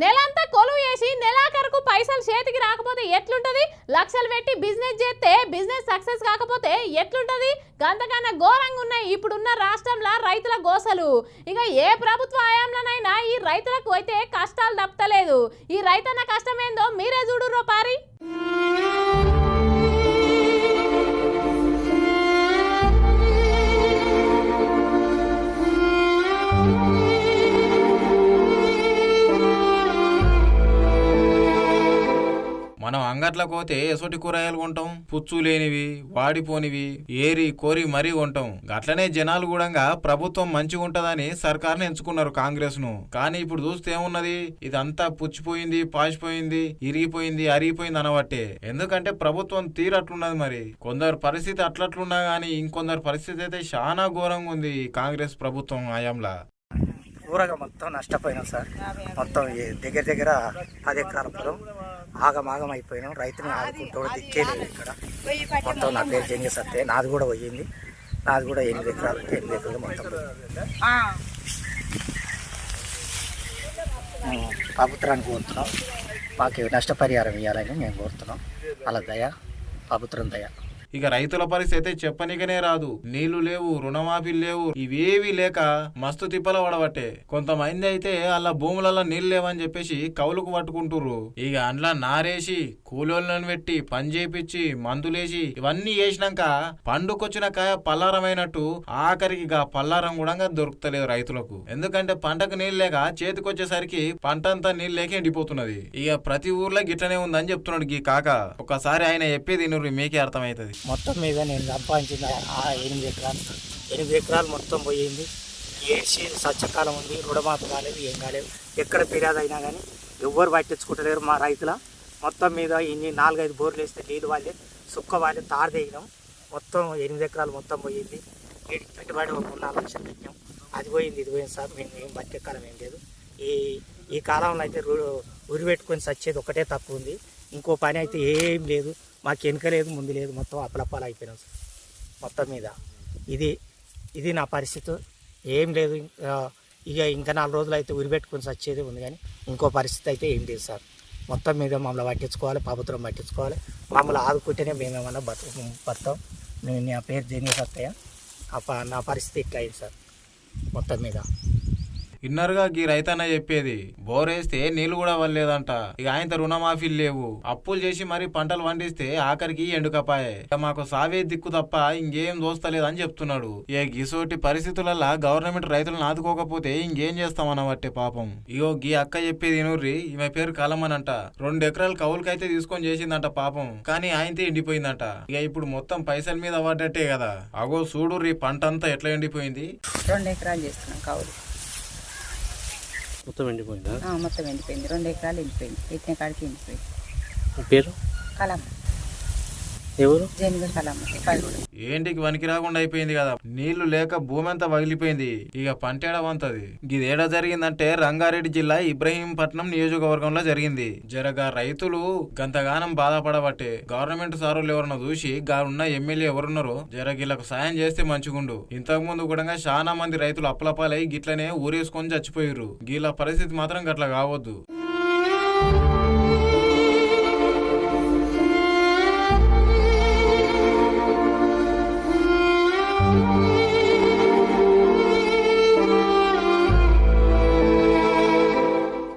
నెలంతా కొలువు చేసి నెలాఖరుకు పైసలు చేతికి రాకపోతే ఎట్లుంటది? లక్షలు పెట్టి బిజినెస్ చేస్తే బిజినెస్ సక్సెస్ కాకపోతే ఎట్లుంటది? గంతకన్నా ఘోరంగా ఉన్నాయి ఇప్పుడున్న రాష్ట్రంలో రైతుల గోసలు. ఇక ఏ ప్రభుత్వ హయాంలోనైనా ఈ రైతులకు అయితే కష్టాలు తప్పలేదు ఈ రైతన్న కష్టం అంగట్లకు పోతే ఎసోటి కూరగాయలు కొంటాం పుచ్చు లేనివి వాడిపోనివి ఏరి కోరి మరీ కొంటాం. గట్లనే జనాలు కూడా ప్రభుత్వం మంచిగా ఉంటదని సర్కార్ని ఎంచుకున్నారు కాంగ్రెస్ను కానీ ఇప్పుడు చూస్తే ఏమున్నది? ఇదంతా పుచ్చిపోయింది పాచిపోయింది ఇరిగిపోయింది అరిగిపోయింది అనబట్టే. ఎందుకంటే ప్రభుత్వం తీరట్లున్నది మరి. కొందరు పరిస్థితి అట్లట్లున్నా గానీ ఇంకొందరు పరిస్థితి అయితే చాలా ఘోరంగా ఉంది కాంగ్రెస్ ప్రభుత్వం హయాంలా. ఊరగా మొత్తం నష్టపోయినాం సార్. మొత్తం దగ్గర దగ్గర పది ఎకరాల పొలం. ఆగమాగం అయిపోయినాం రైతుని ఆదుకుంటూ దిక్కే లేదు ఇక్కడ. మొత్తం నా పేరు జంగి సత్తే నాది కూడా పోయింది. నాది కూడా ఎనిమిది ఎకరాలు ఎనిమిది ఎకరాలు మొత్తం. ప్రభుత్వానికి కోరుతున్నాం. మాకు నష్టపరిహారం ఇవ్వాలని మేము కోరుతున్నాం. అలా దయ ప్రభుత్వం దయ. ఇక రైతుల పరిస్థితి అయితే చెప్పనికనే రాదు. నీళ్ళు లేవు రుణమాఫీలు లేవు ఇవేవి లేక మస్తు తిప్పల పడబట్టే. కొంతమంది అయితే అలా భూములలో నీళ్ళు లేవని చెప్పేసి కౌలుకు పట్టుకుంటుర్రు. ఇక అందులో నారేసి కూలోళ్ళను పెట్టి పని చేపిచ్చి మందులేసి ఇవన్నీ చేసినాక పండుకొచ్చిన కాయ పల్లారమైనట్టు ఆఖరికి గా పల్లారం కూడా దొరుకుతలేదు రైతులకు. ఎందుకంటే పంటకు నీళ్ళు లేక చేతికొచ్చేసరికి పంట అంతా నీళ్ళు లేక ఎండిపోతున్నది. ఇక ప్రతి ఊర్లో గిట్లనే ఉందని చెప్తున్నాడు గీ కాక. ఒకసారి ఆయన చెప్పేది నువ్వు మీకే అర్థమవుతుంది. మొత్తం మీద నేను సంపాదించిన ఆ ఎనిమిది ఎకరాలు ఎనిమిది ఎకరాలు మొత్తం పోయింది. ఏసీ సత్యకాలం ఉంది రుణమాఫీ కాలేదు ఏం కాలేదు. ఎక్కడ ఫిర్యాదు అయినా కానీ ఎవ్వరు పట్టించుకుంటలేరు మా రైతుల. మొత్తం మీద ఇన్ని నాలుగైదు బోర్లు వేస్తే నీళ్ళు వాళ్ళే సుక్క వాళ్ళే తారదేయడం మొత్తం ఎనిమిది ఎకరాలు మొత్తం పోయింది. పెట్టుబడి ఒక మూడు నాలుగు లక్షలు పెట్టాం అది పోయింది ఇది పోయింది సార్. మేము ఏం బతికే ఏం లేదు. ఈ ఈ కాలంలో అయితే ఉరి పెట్టుకొని సచ్చేది ఒకటే తప్పు ఉంది. ఇంకో పని అయితే ఏం లేదు. మాకు వెనుక లేదు ముందు లేదు మొత్తం అప్పలప్పాలు అయిపోయినాం సార్. మొత్తం మీద. ఇది ఇది నా పరిస్థితి. ఏం లేదు ఇక ఇంకా నాలుగు రోజులు అయితే ఉరిపెట్టుకుని వచ్చేది ఉంది కానీ ఇంకో పరిస్థితి అయితే ఏం లేదు సార్. మొత్తం మీద మమ్మల్ని పట్టించుకోవాలి ప్రభుత్వం పట్టించుకోవాలి. మమ్మల్ని ఆదుకుంటేనే మేమేమన్నా బతు బతాం. నేను నా పేరు జేనియస్ వస్తాయా ఆ ప- నా పరిస్థితి ఇట్లా అయింది సార్. మొత్తం మీద. ఇన్నర్గా గీ రైతన్న చెప్పేది బోరేస్తే నీళ్ళు కూడా వల్లేదంట. ఇక ఆయన రుణమాఫీలు లేవు. అప్పులు చేసి మరి పంటలు పండిస్తే ఆఖరికి ఎండుకపాయే. ఇక మాకు సావే దిక్కు తప్ప ఇంకేం దోస్తలేదని చెప్తున్నాడు. ఏ గిసోటి పరిస్థితులలో గవర్నమెంట్ రైతులను ఆదుకోకపోతే ఇంకేం చేస్తామన్నబట్టే పాపం. ఇగో గీ అక్క చెప్పేది ఇనుర్రి ఈమె పేరు కలమనంట. రెండు ఎకరాలు కవులకైతే తీసుకొని చేసిందంట పాపం. కానీ ఆయనతే ఎండిపోయిందంట. ఇక ఇప్పుడు మొత్తం పైసల మీద పడ్డట్టే కదా. అగో చూడు రీ పంట అంతా ఎట్లా ఎండిపోయింది? రెండు ఎకరాలు చేస్తున్నాం కౌలు. మొత్తం ఎండిపోయిందా? మొత్తం ఎండిపోయింది. రెండు ఎకరాలు ఎండిపోయింది. ఎత్తిన కాడికి ఎండిపోయింది. పేరు? కలమ్మ. ఎవరు? ఏంటికి వనికి రాకుండా అయిపోయింది కదా. నీళ్ళు లేక భూమి అంతా పగిలిపోయింది ఇక పంటేడ వంతది ఇది ఏడ జరిగిందంటే రంగారెడ్డి జిల్లా ఇబ్రహీంపట్నం నియోజకవర్గంలో జరిగింది. జరగా రైతులు గంతగానం బాధపడబట్టే గవర్నమెంట్ సారులు ఎవరన్నా చూసి గా ఉన్న ఎమ్మెల్యే ఎవరున్నారో జరగీళ్ళకు సాయం చేస్తే మంచిగుండు. ఇంతకు ముందు కూడా చాలా మంది రైతులు అప్పలపాలై గిట్లనే ఊరేసుకొని చచ్చిపోయారు గీళ్ళ పరిస్థితి మాత్రం గట్ల కావద్దు.